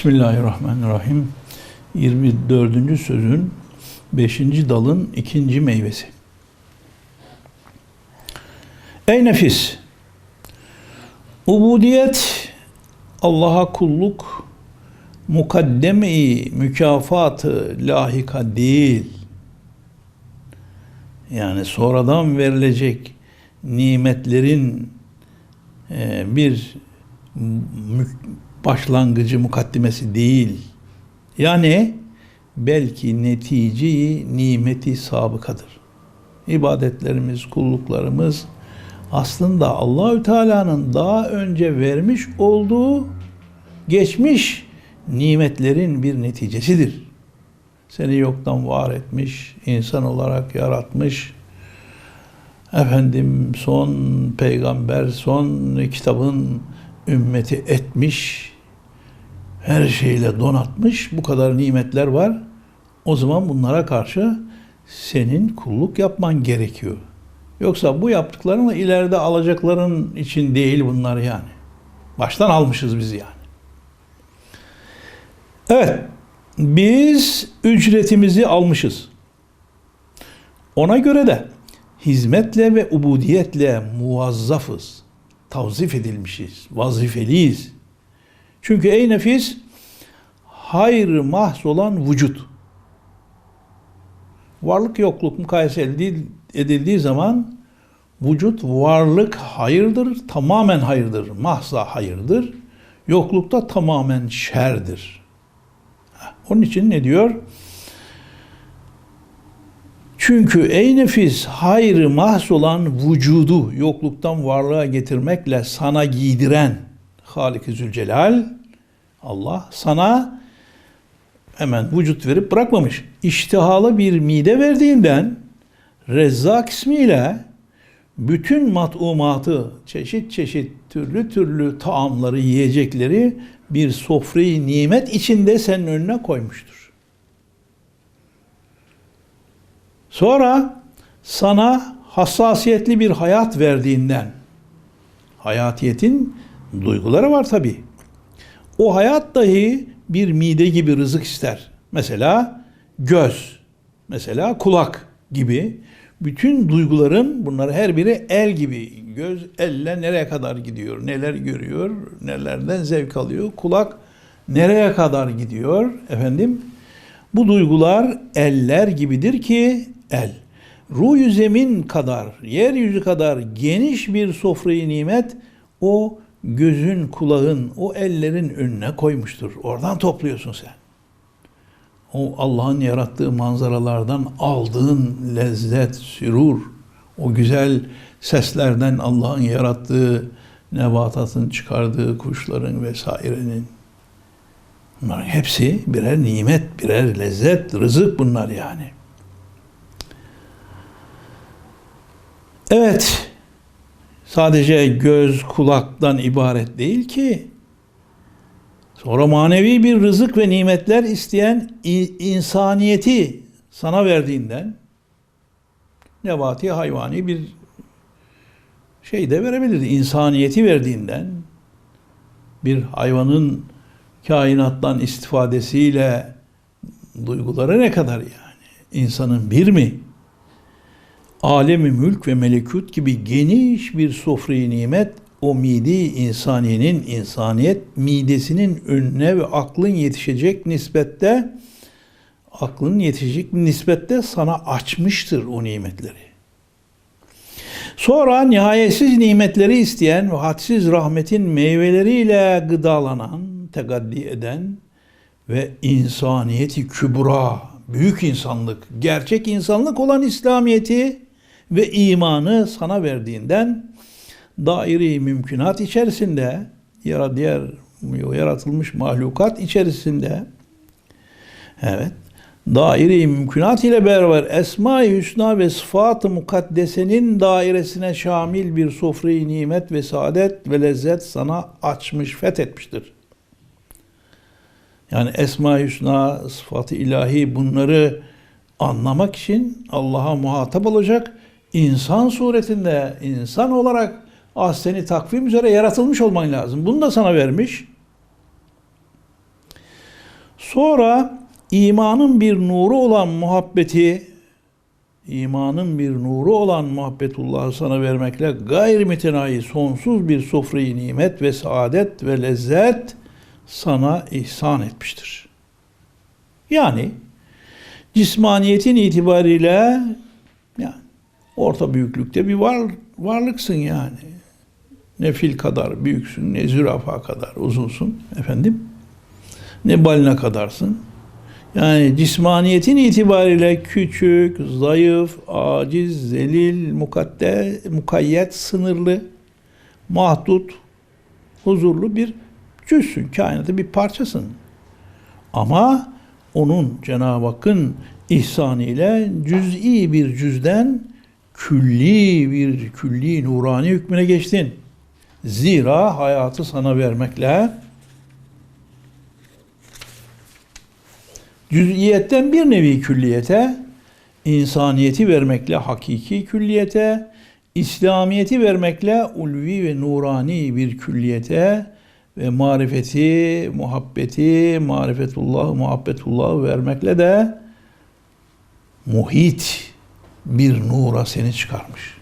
Bismillahirrahmanirrahim. 24. sözün 5. dalın ikinci meyvesi. Ey nefis! Ubudiyet Allah'a kulluk mukaddeme-i mükafatı lahika değil. Yani sonradan verilecek nimetlerin e, bir başlangıcı mukaddimesi değil. Yani belki neticeyi nimeti sabıkadır. İbadetlerimiz, kulluklarımız aslında Allahü Teala'nın daha önce vermiş olduğu geçmiş nimetlerin bir neticesidir. Seni yoktan var etmiş, insan olarak yaratmış. Efendim son peygamber, son kitabın ümmeti etmiş. Her şeyle donatmış. Bu kadar nimetler var. O zaman bunlara karşı senin kulluk yapman gerekiyor. Yoksa bu yaptıklarını ileride alacakların için değil bunlar yani. Baştan almışız biz yani. Evet, biz ücretimizi almışız. Ona göre de hizmetle ve ubudiyetle muvazzafız. Tavzif edilmişiz, vazifeliyiz. Çünkü ey nefis, hayır mahz olan vücut. Varlık yokluk mukayese edil- edildiği zaman vücut varlık hayırdır, tamamen hayırdır, mahza hayırdır. Yoklukta tamamen şerdir. Onun için ne diyor? Çünkü ey nefis hayrı mahs olan vücudu yokluktan varlığa getirmekle sana giydiren Halik-i Zülcelal Allah sana hemen vücut verip bırakmamış. İştihalı bir mide verdiğinden Rezzak ismiyle bütün matumatı, çeşit çeşit türlü türlü taamları, yiyecekleri bir sofrayı nimet içinde senin önüne koymuştur. Sonra sana hassasiyetli bir hayat verdiğinden, hayatiyetin duyguları var tabi. O hayat dahi bir mide gibi rızık ister. Mesela göz, mesela kulak gibi bütün duyguların bunlar her biri el gibi. Göz elle nereye kadar gidiyor, neler görüyor, nelerden zevk alıyor. Kulak nereye kadar gidiyor efendim? Bu duygular eller gibidir ki el. Ruh zemin kadar, yeryüzü kadar geniş bir sofrayı nimet o gözün, kulağın, o ellerin önüne koymuştur. Oradan topluyorsun sen. O Allah'ın yarattığı manzaralardan aldığın lezzet, sürur, o güzel seslerden Allah'ın yarattığı nebatatın çıkardığı kuşların vesairenin bunların hepsi birer nimet, birer lezzet, rızık bunlar yani. Evet, sadece göz, kulaktan ibaret değil ki. Sonra manevi bir rızık ve nimetler isteyen insaniyeti sana verdiğinden nebati, hayvani bir şey de verebilirdi. İnsaniyeti verdiğinden bir hayvanın kainattan istifadesiyle duyguları ne kadar yani? İnsanın bir mi? Alemi mülk ve melekut gibi geniş bir sofrayı nimet o mide insaniyenin insaniyet midesinin önüne ve aklın yetişecek nispette aklın yetişecek nispette sana açmıştır o nimetleri. Sonra nihayetsiz nimetleri isteyen ve hadsiz rahmetin meyveleriyle gıdalanan, tegaddi eden ve insaniyeti kübra, büyük insanlık, gerçek insanlık olan İslamiyeti ve imanı sana verdiğinden daire-i mümkünat içerisinde ya diğer yaratılmış mahlukat içerisinde evet daire-i mümkünat ile beraber Esma-i Hüsna ve Sıfat-ı Mukaddese'nin dairesine şamil bir sofrayı nimet ve saadet ve lezzet sana açmış, fethetmiştir. Yani Esma-i Hüsna, sıfatı ilahi bunları anlamak için Allah'a muhatap olacak insan suretinde, insan olarak ah seni takvim üzere yaratılmış olman lazım. Bunu da sana vermiş. Sonra imanın bir nuru olan muhabbeti imanın bir nuru olan muhabbetullahı sana vermekle gayri mütenahi sonsuz bir sofrayı nimet ve saadet ve lezzet sana ihsan etmiştir. Yani cismaniyetin itibariyle orta büyüklükte bir var, varlıksın yani. Ne fil kadar büyüksün, ne zürafa kadar uzunsun efendim. Ne balina kadarsın. Yani cismaniyetin itibariyle küçük, zayıf, aciz, zelil, mukadde, mukayyet, sınırlı, mahdut, huzurlu bir cüzsün. Kainatı bir parçasın. Ama onun Cenab-ı Hakk'ın ihsanıyla cüz'i bir cüzden külli bir külli nurani hükmüne geçtin. Zira hayatı sana vermekle cüz'iyetten bir nevi külliyete, insaniyeti vermekle hakiki külliyete, İslamiyeti vermekle ulvi ve nurani bir külliyete ve marifeti, muhabbeti, marifetullah, muhabbetullah vermekle de muhit bir nura seni çıkarmış.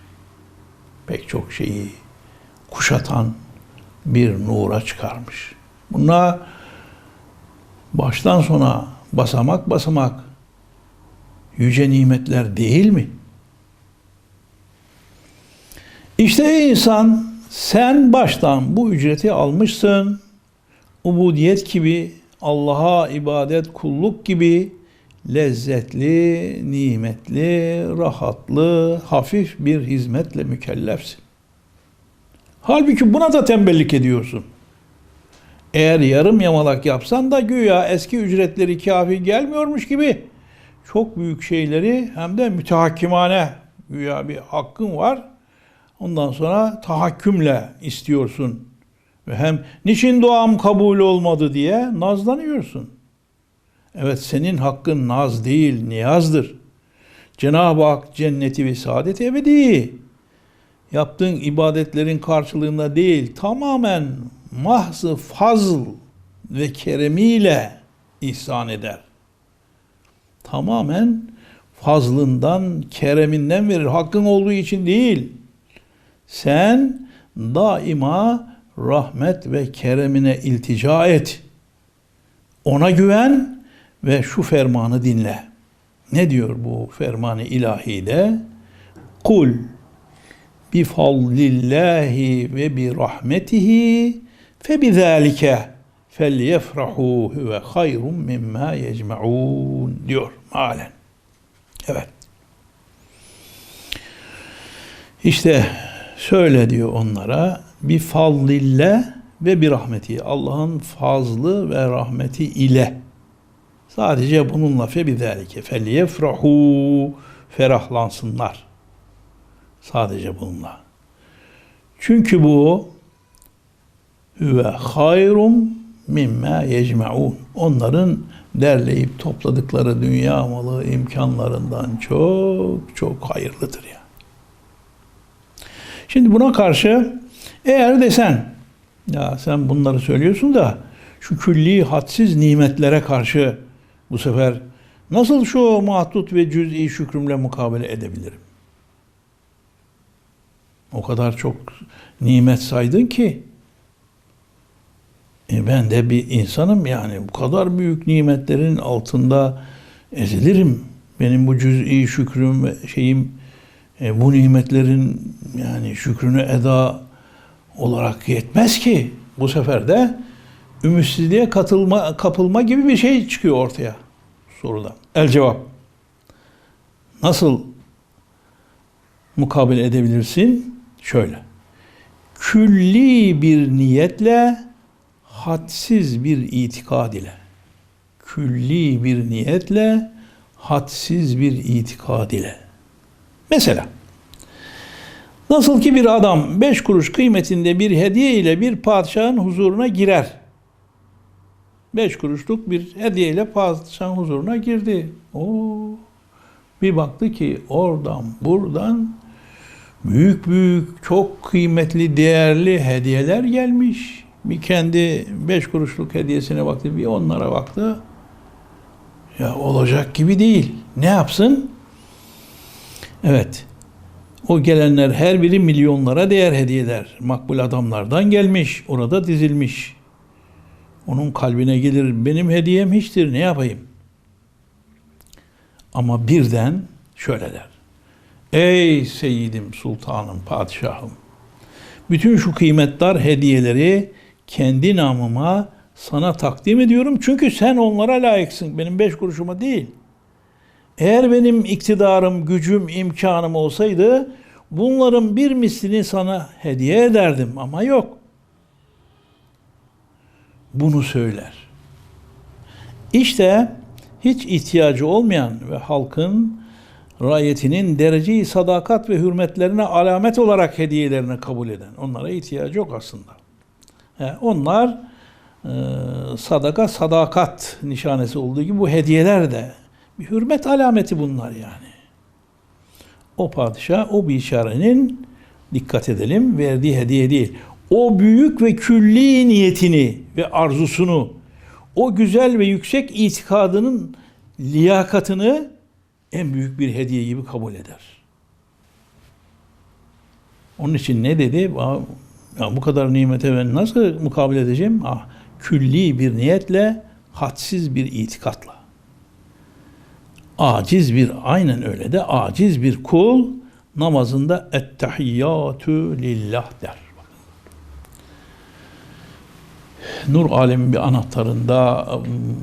Pek çok şeyi kuşatan bir nura çıkarmış. Bunlar baştan sona basamak basamak yüce nimetler değil mi? İşte insan sen baştan bu ücreti almışsın. Ubudiyet gibi, Allah'a ibadet, kulluk gibi lezzetli, nimetli, rahatlı, hafif bir hizmetle mükellefsin. Halbuki buna da tembellik ediyorsun. Eğer yarım yamalak yapsan da güya eski ücretleri kafi gelmiyormuş gibi çok büyük şeyleri hem de mütehakkimane güya bir hakkın var. Ondan sonra tahakkümle istiyorsun. Ve hem niçin duam kabul olmadı diye nazlanıyorsun. Evet senin hakkın naz değil, niyazdır. Cenab-ı Hak cenneti ve saadet ebedi yaptığın ibadetlerin karşılığında değil, tamamen mahzı fazl ve keremiyle ihsan eder. Tamamen fazlından, kereminden verir. Hakkın olduğu için değil. Sen daima rahmet ve keremine iltica et. Ona güven ve şu fermanı dinle. Ne diyor bu fermanı ilahide? Kul bi fadlillahi ve bi rahmetihi fe bi zalike felyefrahu huve hayrun mimma yecmaun diyor malen. Evet. İşte Söyle diyor onlara bir fadlille ve bir rahmeti. Allah'ın fazlı ve rahmeti ile. Sadece bununla fe bizalike felyefrahu ferahlansınlar. Sadece bununla. Çünkü bu ve hayrum mimma yecmaun. Onların derleyip topladıkları dünya malı imkanlarından çok çok hayırlıdır ya. Şimdi buna karşı eğer desen ya sen bunları söylüyorsun da şu külli hadsiz nimetlere karşı bu sefer nasıl şu mahdut ve cüz'i şükrümle mukabele edebilirim? O kadar çok nimet saydın ki e ben de bir insanım yani bu kadar büyük nimetlerin altında ezilirim. Benim bu cüz'i şükrüm ve şeyim e, bu nimetlerin yani şükrünü eda olarak yetmez ki. Bu sefer de ümitsizliğe katılma, kapılma gibi bir şey çıkıyor ortaya sorudan. El cevap. Nasıl mukabele edebilirsin? Şöyle. Külli bir niyetle hadsiz bir itikad ile külli bir niyetle hadsiz bir itikad ile Mesela nasıl ki bir adam beş kuruş kıymetinde bir hediye ile bir padişahın huzuruna girer. Beş kuruşluk bir hediye ile padişahın huzuruna girdi. O bir baktı ki oradan buradan büyük büyük çok kıymetli değerli hediyeler gelmiş. Bir kendi beş kuruşluk hediyesine baktı, bir onlara baktı. Ya olacak gibi değil. Ne yapsın? Evet. O gelenler her biri milyonlara değer hediyeler. Makbul adamlardan gelmiş. Orada dizilmiş. Onun kalbine gelir. Benim hediyem hiçtir. Ne yapayım? Ama birden şöyle der. Ey seyyidim, sultanım, padişahım. Bütün şu kıymetdar hediyeleri kendi namıma sana takdim ediyorum. Çünkü sen onlara layıksın. Benim beş kuruşuma değil. Eğer benim iktidarım, gücüm, imkanım olsaydı bunların bir mislini sana hediye ederdim ama yok. Bunu söyler. İşte hiç ihtiyacı olmayan ve halkın rayetinin dereceyi sadakat ve hürmetlerine alamet olarak hediyelerini kabul eden. Onlara ihtiyacı yok aslında. He, onlar e, sadaka sadakat nişanesi olduğu gibi bu hediyeler de bir hürmet alameti bunlar yani. O padişah o biçarenin dikkat edelim verdiği hediye değil. O büyük ve külli niyetini ve arzusunu o güzel ve yüksek itikadının liyakatını en büyük bir hediye gibi kabul eder. Onun için ne dedi? Ya bu kadar nimete ben nasıl mukabele edeceğim? Ah, külli bir niyetle, hadsiz bir itikatla. Aciz bir, aynen öyle de aciz bir kul namazında ettehiyyatü lillah der. Nur Alemi bir anahtarında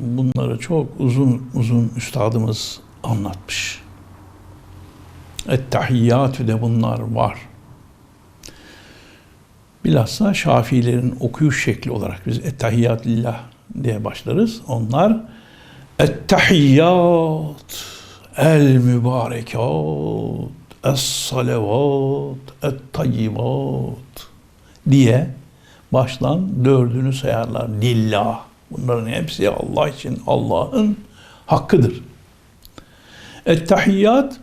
bunları çok uzun uzun üstadımız anlatmış. Ettehiyyatü de bunlar var. Bilhassa Şafiilerin okuyuş şekli olarak biz Ettehiyyat lillah diye başlarız. Onlar Ettehiyyat el mübarekat es salavat et tayyibat diye baştan dördünü sayarlar. Lillah. Bunların hepsi Allah için Allah'ın hakkıdır. Ettehiyyat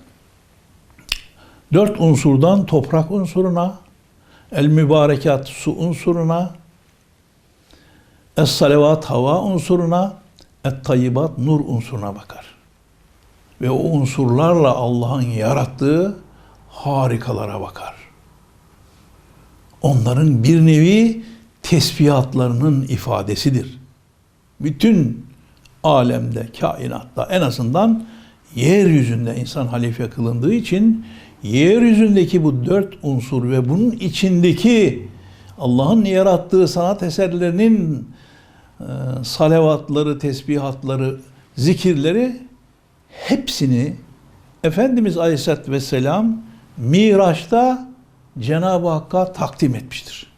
dört unsurdan toprak unsuruna, el mübarekat su unsuruna, es salavat hava unsuruna, et tayyibat nur unsuruna bakar. Ve o unsurlarla Allah'ın yarattığı harikalara bakar. Onların bir nevi tesbihatlarının ifadesidir. Bütün alemde, kainatta en azından yeryüzünde insan halife kılındığı için yeryüzündeki bu dört unsur ve bunun içindeki Allah'ın yarattığı sanat eserlerinin e, salavatları, tesbihatları, zikirleri hepsini Efendimiz Aleyhisselatü Vesselam Miraç'ta Cenab-ı Hakk'a takdim etmiştir.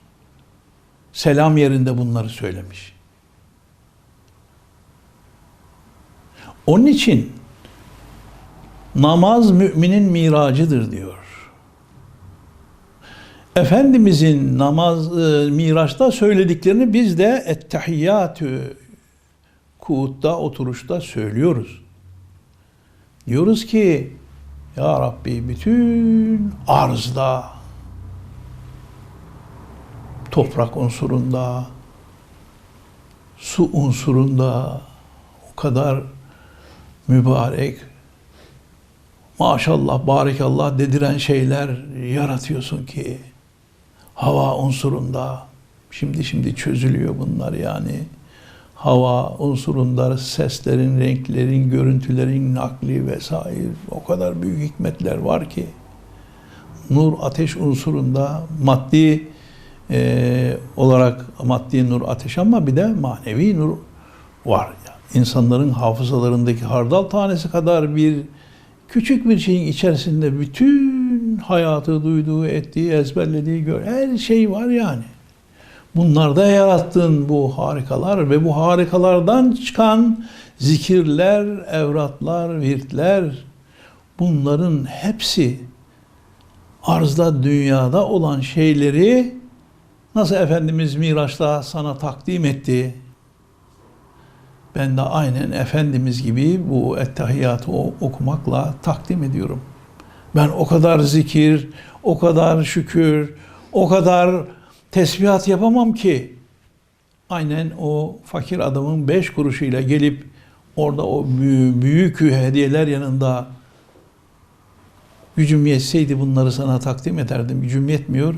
Selam yerinde bunları söylemiş. Onun için namaz müminin miracıdır diyor. Efendimizin namaz e, Miraç'ta söylediklerini biz de ettehiyyatü kuutta oturuşta söylüyoruz. Diyoruz ki ya Rabbi bütün arzda toprak unsurunda su unsurunda o kadar mübarek maşallah barikallah dediren şeyler yaratıyorsun ki hava unsurunda. Şimdi şimdi çözülüyor bunlar yani. Hava unsurunda seslerin, renklerin, görüntülerin nakli vesaire o kadar büyük hikmetler var ki. Nur ateş unsurunda maddi e, olarak maddi nur ateş ama bir de manevi nur var. İnsanların hafızalarındaki hardal tanesi kadar bir küçük bir şeyin içerisinde bütün hayatı duyduğu, ettiği, ezberlediği gör. Her şey var yani. Bunlarda yarattığın bu harikalar ve bu harikalardan çıkan zikirler, evratlar, virtler bunların hepsi arzda dünyada olan şeyleri nasıl Efendimiz Miraç'ta sana takdim etti. Ben de aynen Efendimiz gibi bu ettehiyyatı okumakla takdim ediyorum. Ben o kadar zikir, o kadar şükür, o kadar tesbihat yapamam ki. Aynen o fakir adamın beş kuruşuyla gelip orada o büyük hediyeler yanında gücüm yetseydi bunları sana takdim ederdim. Gücüm yetmiyor.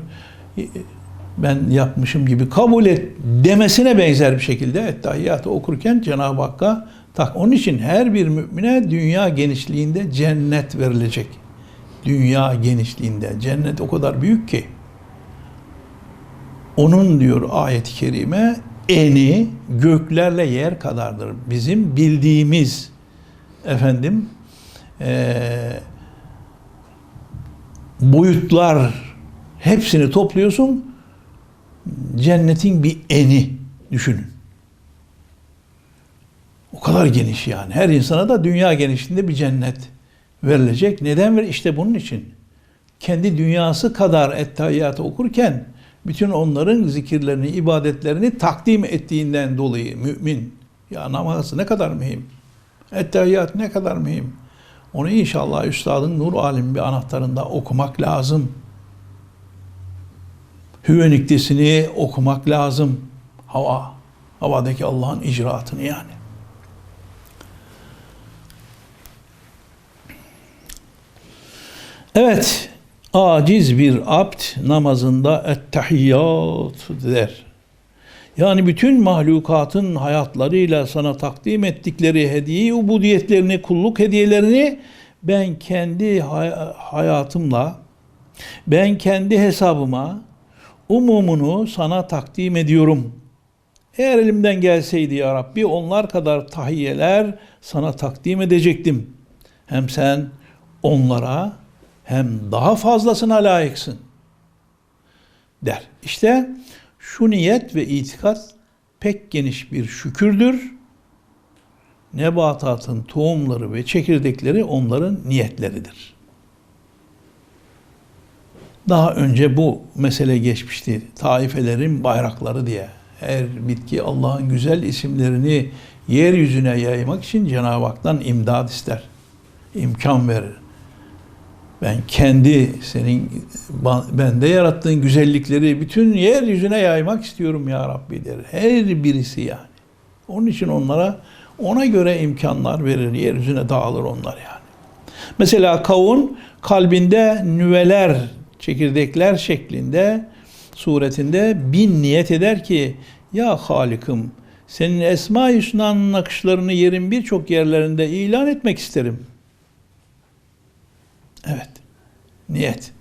Ben yapmışım gibi kabul et demesine benzer bir şekilde Ettehiyyatı okurken Cenab-ı Hakk'a tak. Onun için her bir mümine dünya genişliğinde cennet verilecek. Dünya genişliğinde. Cennet o kadar büyük ki. Onun diyor ayet-i kerime eni göklerle yer kadardır. Bizim bildiğimiz efendim eee boyutlar hepsini topluyorsun. Cennetin bir eni düşünün. O kadar geniş yani. Her insana da dünya genişliğinde bir cennet verilecek. Neden ver? İşte bunun için. Kendi dünyası kadar ettehiyyatı okurken bütün onların zikirlerini, ibadetlerini takdim ettiğinden dolayı mümin. Ya namaz ne kadar mühim. Ettehiyyat ne kadar mühim. Onu inşallah Üstadın Nur Alim bir anahtarında okumak lazım. Hüveniklisini okumak lazım. Hava, havadaki Allah'ın icraatını yani. Evet, aciz bir abd namazında ettehiyyat der. Yani bütün mahlukatın hayatlarıyla sana takdim ettikleri hediye ubudiyetlerini, kulluk hediyelerini ben kendi hay- hayatımla, ben kendi hesabıma umumunu sana takdim ediyorum. Eğer elimden gelseydi ya Rabbi onlar kadar tahiyyeler sana takdim edecektim. Hem sen onlara hem daha fazlasına layıksın der. İşte şu niyet ve itikat pek geniş bir şükürdür. Nebatatın tohumları ve çekirdekleri onların niyetleridir. Daha önce bu mesele geçmişti. Taifelerin bayrakları diye. Her bitki Allah'ın güzel isimlerini yeryüzüne yaymak için Cenab-ı Hak'tan imdad ister. İmkan verir. Ben kendi senin bende yarattığın güzellikleri bütün yeryüzüne yaymak istiyorum ya Rabbi der. Her birisi yani. Onun için onlara ona göre imkanlar verir. Yeryüzüne dağılır onlar yani. Mesela kavun kalbinde nüveler, çekirdekler şeklinde suretinde bin niyet eder ki ya Halik'im senin Esma-i Hüsna'nın nakışlarını yerin birçok yerlerinde ilan etmek isterim. Evet. Niyet.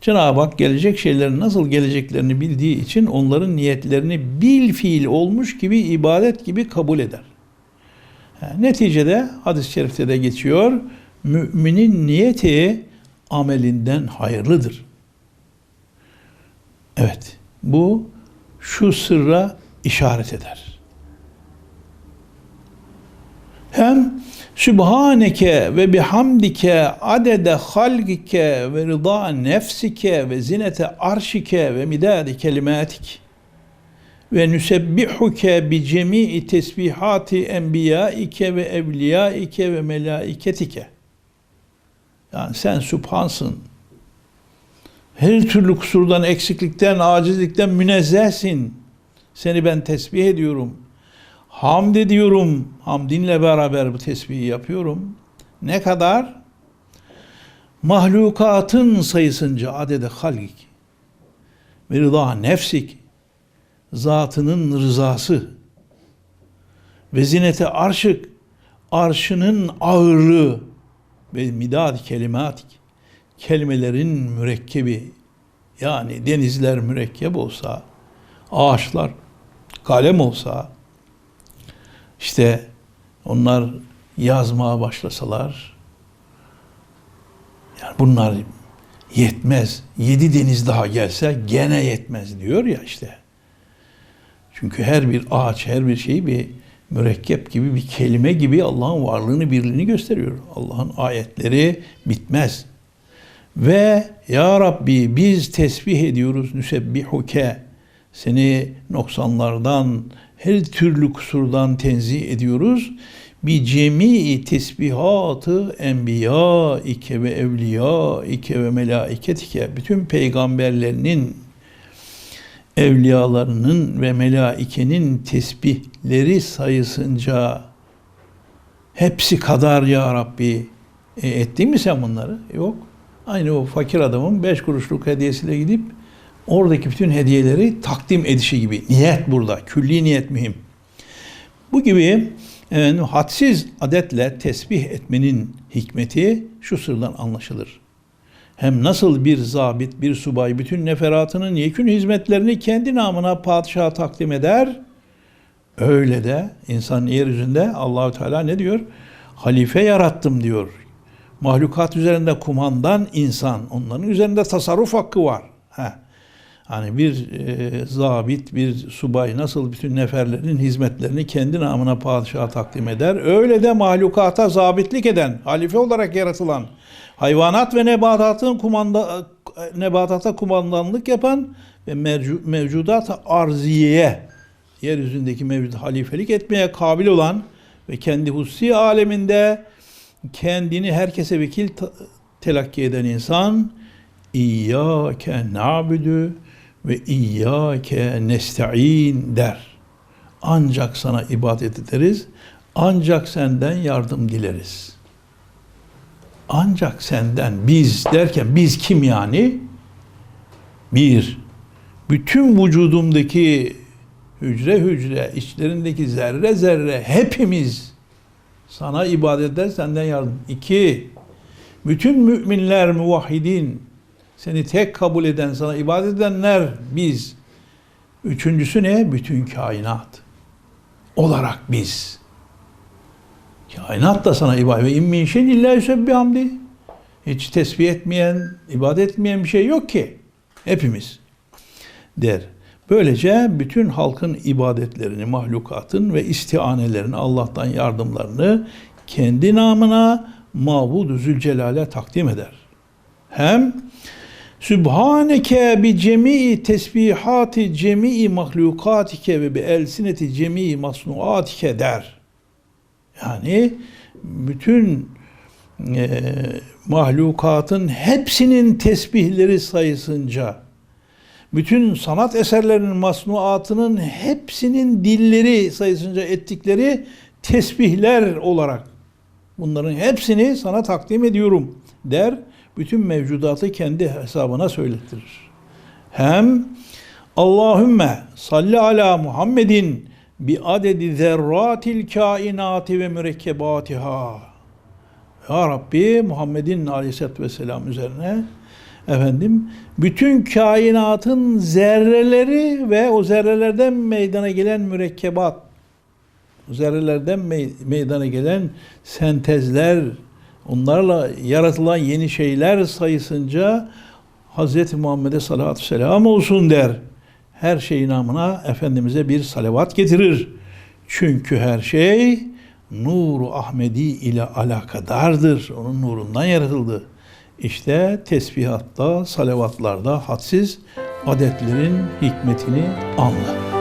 Cenab-ı Hak gelecek şeylerin nasıl geleceklerini bildiği için onların niyetlerini bil fiil olmuş gibi ibadet gibi kabul eder. Yani neticede hadis-i şerifte de geçiyor. Müminin niyeti amelinden hayırlıdır. Evet. Bu şu sırra işaret eder. Hem Sübhaneke ve bihamdike adede halgike ve rıda nefsike ve zinete arşike ve midadi kelimatik ve nusebbihuke bi cemii tesbihati enbiyaike ve evliyaike ve melaiketike. Yani sen subhansın. Her türlü kusurdan, eksiklikten, acizlikten münezzehsin. Seni ben tesbih ediyorum. Hamd ediyorum. Hamdinle beraber bu tesbihi yapıyorum. Ne kadar? Mahlukatın sayısınca adede halgik. Ve rıza nefsik. Zatının rızası. Ve zinete arşık. Arşının ağırlığı. Ve midad kelimatik. Kelimelerin mürekkebi. Yani denizler mürekkep olsa, ağaçlar kalem olsa, işte onlar yazmaya başlasalar yani bunlar yetmez. Yedi deniz daha gelse gene yetmez diyor ya işte. Çünkü her bir ağaç, her bir şey bir mürekkep gibi bir kelime gibi Allah'ın varlığını, birliğini gösteriyor. Allah'ın ayetleri bitmez. Ve Ya Rabbi biz tesbih ediyoruz nüsebbihuke. Seni noksanlardan, her türlü kusurdan tenzih ediyoruz. Bi cemii tesbihatı enbiya ike ve evliya ike ve melaiketike bütün peygamberlerinin evliyalarının ve melaikenin tesbihleri sayısınca hepsi kadar ya Rabbi. E, ettin mi sen bunları? Yok. Aynı o fakir adamın beş kuruşluk hediyesiyle gidip oradaki bütün hediyeleri takdim edişi gibi. Niyet burada. Külli niyet mühim. Bu gibi efendim, hadsiz adetle tesbih etmenin hikmeti şu sırdan anlaşılır. Hem nasıl bir zabit, bir subay bütün neferatının yekün hizmetlerini kendi namına padişaha takdim eder, öyle de insan yeryüzünde Allahü Teala ne diyor? Halife yarattım diyor. Mahlukat üzerinde kumandan insan, onların üzerinde tasarruf hakkı var. Heh. Hani bir e, zabit, bir subay nasıl bütün neferlerin hizmetlerini kendi namına padişaha takdim eder, öyle de mahlukata zabitlik eden, halife olarak yaratılan, hayvanat ve nebatatın kumanda, nebatata kumandanlık yapan ve mevcu, mevcudat arziyeye, yeryüzündeki mevcut halifelik etmeye kabil olan ve kendi hususi aleminde kendini herkese vekil telakki eden insan, İyyâke na'budu ve İyyâke nesta'in der. Ancak sana ibadet ederiz, ancak senden yardım dileriz. Ancak senden biz derken biz kim yani? Bir, bütün vücudumdaki hücre hücre, içlerindeki zerre zerre hepimiz sana ibadet eder, senden yardım. İki, bütün müminler, muvahhidin, seni tek kabul eden, sana ibadet edenler biz. Üçüncüsü ne? Bütün kainat. Olarak biz. Kainat da sana ibadet. Ve immin şeyin illa yusebbihamdi. Hiç tesbih etmeyen, ibadet etmeyen bir şey yok ki. Hepimiz. Der. Böylece bütün halkın ibadetlerini, mahlukatın ve istianelerini, Allah'tan yardımlarını kendi namına Mabud-u Zülcelal'e takdim eder. Hem Sübhaneke bi cemii tesbihati cemii mahlukatike ve bi elsineti cemii masnuatike der. Yani bütün e, mahlukatın hepsinin tesbihleri sayısınca bütün sanat eserlerinin masnuatının hepsinin dilleri sayısınca ettikleri tesbihler olarak bunların hepsini sana takdim ediyorum der. Bütün mevcudatı kendi hesabına söylettirir. Hem Allahümme salli ala Muhammedin bi adedi zerratil kainati ve mürekkebatiha. Ya Rabbi Muhammed'in aleyhissalatü vesselam üzerine efendim bütün kainatın zerreleri ve o zerrelerden meydana gelen mürekkebat zerrelerden me- meydana gelen sentezler onlarla yaratılan yeni şeyler sayısınca Hz. Muhammed'e salatü selam olsun der. Her şey namına Efendimiz'e bir salavat getirir. Çünkü her şey nuru Ahmedi ile alakadardır. Onun nurundan yaratıldı. İşte tesbihatta, salavatlarda hadsiz adetlerin hikmetini anla.